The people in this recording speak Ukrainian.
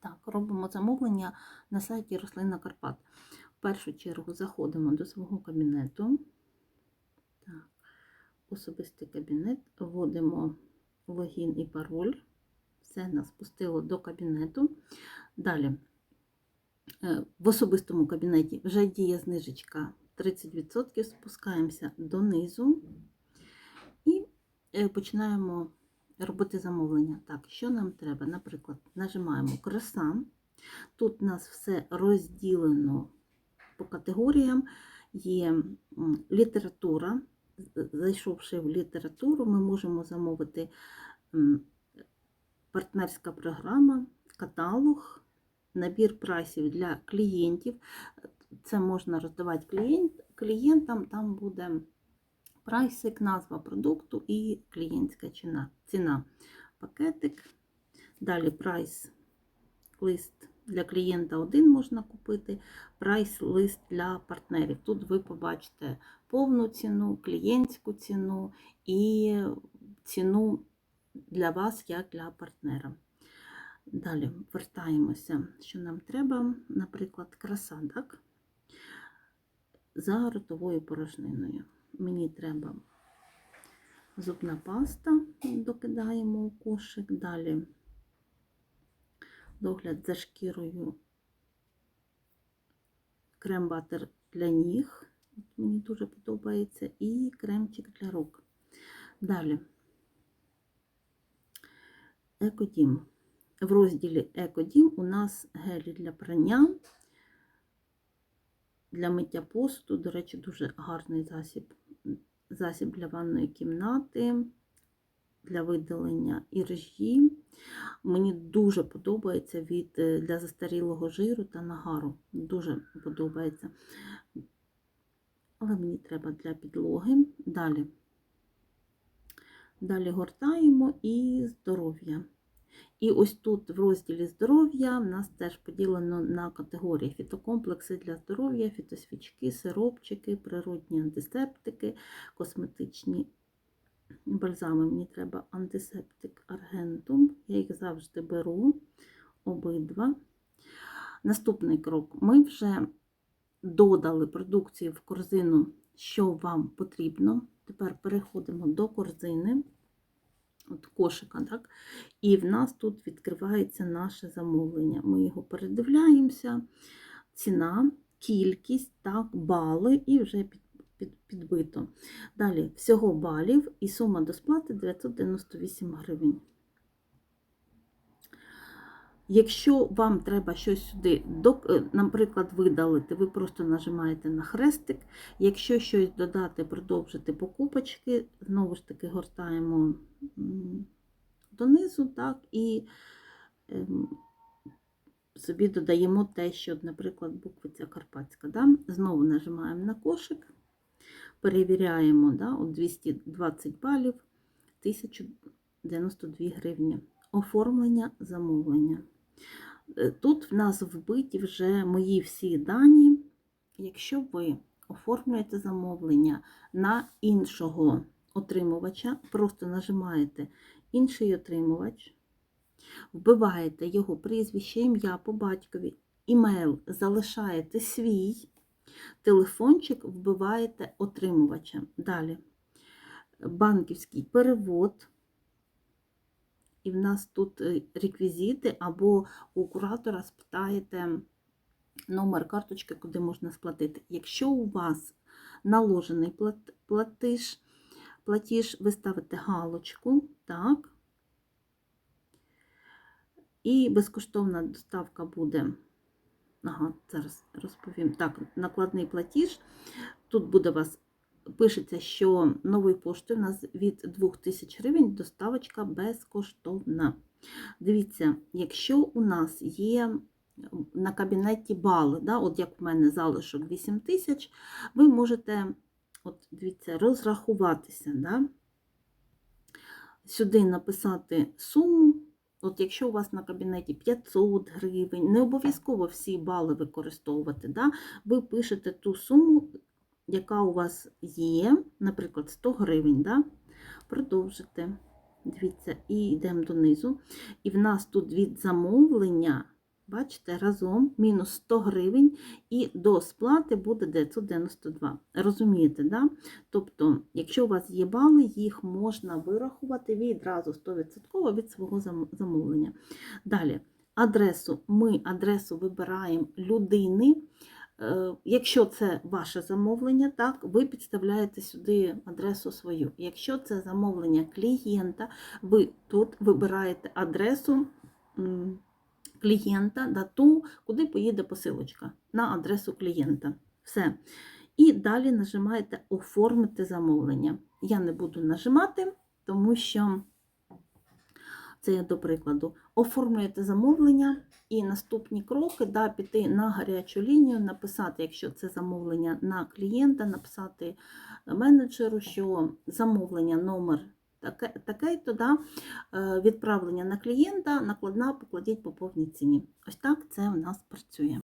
Так, робимо замовлення на сайті Рослина Карпат. В першу чергу заходимо до свого кабінету. Так, особистий кабінет, вводимо логін і пароль. Все нас пустило до кабінету. Далі е, в особистому кабінеті вже діє знижечка 30%. Спускаємося донизу і е, починаємо робити замовлення. Так, що нам треба? Наприклад, нажимаємо краса. Тут у нас все розділено по категоріям. Є література. Зайшовши в літературу, ми можемо замовити партнерська програма, каталог, набір прайсів для клієнтів. Це можна роздавати клієнт, клієнтам, там буде прайсик, назва продукту і клієнтська ціна. Пакетик. Далі прайс лист для клієнта один можна купити, прайс лист для партнерів. Тут ви побачите повну ціну, клієнтську ціну і ціну для вас як для партнера. Далі вертаємося, що нам треба, наприклад, краса, так? За ротовою порожниною. Мені треба зубна паста, докидаємо у кошик. Далі догляд за шкірою, крем-батер для ніг. Мені дуже подобається. І кремчик для рук. Далі Екодім. В розділі Екодім у нас гелі для прання, для миття посуду. До речі, дуже гарний засіб. Засіб для ванної кімнати, для видалення іржі. Мені дуже подобається від е, для застарілого жиру та нагару. Дуже подобається. Але мені треба для підлоги. Далі. Далі гортаємо і здоров'я. І ось тут в розділі здоров'я в нас теж поділено на категорії фітокомплекси для здоров'я, фітосвічки, сиропчики, природні антисептики, косметичні бальзами. Мені треба антисептик аргентум. Я їх завжди беру обидва. Наступний крок. Ми вже додали продукцію в корзину, що вам потрібно. Тепер переходимо до корзини, от кошика, так? І в нас тут відкривається наше замовлення. Ми його передивляємося, ціна, кількість, так, бали і вже під, під, підбито. Далі всього балів і сума до сплати 998 гривень. Якщо вам треба щось сюди, е, наприклад, видалити, ви просто нажимаєте на хрестик. Якщо щось додати, продовжити покупочки, знову ж таки гортаємо донизу, так, і ем, собі додаємо те, що, наприклад, буквиця Карпатська. Да? Знову нажимаємо на кошик, перевіряємо да, от 220 балів, 1092 гривні. Оформлення замовлення. Е, Тут в нас вбиті вже мої всі дані. Якщо ви оформлюєте замовлення на іншого отримувача, просто нажимаєте інший отримувач, вбиваєте його прізвище, ім'я по батькові, імейл залишаєте свій, телефончик вбиваєте отримувача. Далі банківський перевод. І в нас тут е, реквізити, або у куратора спитаєте номер карточки, куди можна сплатити. Якщо у вас наложений плат- платіж, платіж ви ставите галочку, так, і безкоштовна доставка буде. Ага, зараз розповім. Так, накладний платіж. Тут буде вас пишеться, що новою поштою у нас від 2000 гривень доставочка безкоштовна. Дивіться, якщо у нас є на кабінеті бали, да, от як в мене залишок 8 тисяч, ви можете от, дивіться, розрахуватися. Да? Сюди написати суму. От якщо у вас на кабінеті 500 гривень, не обов'язково всі бали використовувати, да? ви пишете ту суму, яка у вас є, наприклад, 100 гривень, да? продовжите. Дивіться, і йдемо донизу. І в нас тут від замовлення Бачите, разом мінус 100 гривень і до сплати буде 992. Розумієте, да? Тобто, якщо у вас є бали, їх можна вирахувати відразу 100% від свого замовлення. Далі, адресу. Ми адресу вибираємо людини. Е, Якщо це ваше замовлення, так, ви підставляєте сюди адресу свою. Якщо це замовлення клієнта, ви тут вибираєте адресу клієнта, дату, куди поїде посилочка на адресу клієнта. Все. І далі нажимаєте Оформити замовлення. Я не буду нажимати, тому що це до прикладу. Оформлюєте замовлення і наступні кроки да, піти на гарячу лінію, написати, якщо це замовлення на клієнта, написати менеджеру, що замовлення номер таке, таке-то, да, е, відправлення на клієнта, накладна покладіть по повній ціні. Ось так це у нас працює.